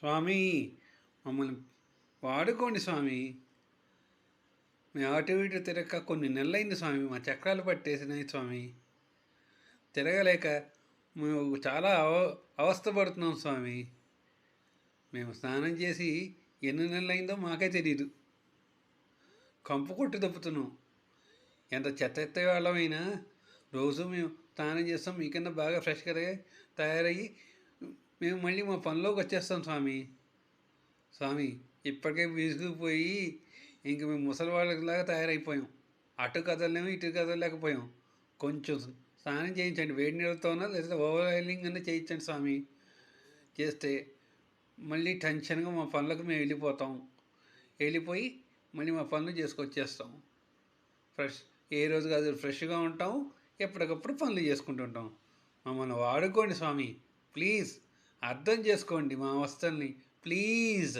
స్వామి మమ్మల్ని వాడుకోండి స్వామి. మేము అటు ఇటు తిరగక కొన్ని నెలలైంది స్వామి. మా చక్రాలు పట్టేసినాయి స్వామి. తిరగలేక మేము చాలా అవ అవస్థపడుతున్నాం స్వామి. మేము స్నానం చేసి ఎన్ని నెలలైందో మాకే తెలియదు కంపు కొట్టి దప్పుతున్నాం ఎంత చెత్త ఎత్త వాళ్ళమైనా రోజు మేము స్నానం చేస్తాం. మీకన్నా బాగా ఫ్రెష్గా తయారయ్యి మేము మళ్ళీ మా పనిలోకి వచ్చేస్తాం స్వామి. స్వామి ఇప్పటికే విసుగుపోయి ఇంక మేము ముసలి వాళ్ళలాగా తయారైపోయాం. అటు కదలలేము ఇటు కదలలేకపోయాం. కొంచెం స్నానం చేయించండి. వేడి నీళ్ళతోనో లేదా ఓవర్ ఆయిలింగ్ అన్న చేయించండి స్వామి. చేస్తే మళ్ళీ టెన్షన్గా మా పనులకు మేము వెళ్ళిపోతాం. వెళ్ళిపోయి మళ్ళీ మా పనులు చేసుకొచ్చేస్తాం. ఫ్రెష్ ఏ రోజు కాదు ఫ్రెష్గా ఉంటాం. ఎప్పటికప్పుడు పనులు చేసుకుంటుంటాం మమ్మల్ని వాడుకోండి స్వామి. ప్లీజ్. అర్థం చేసుకోండి మా అవస్థల్ని. ప్లీజ్.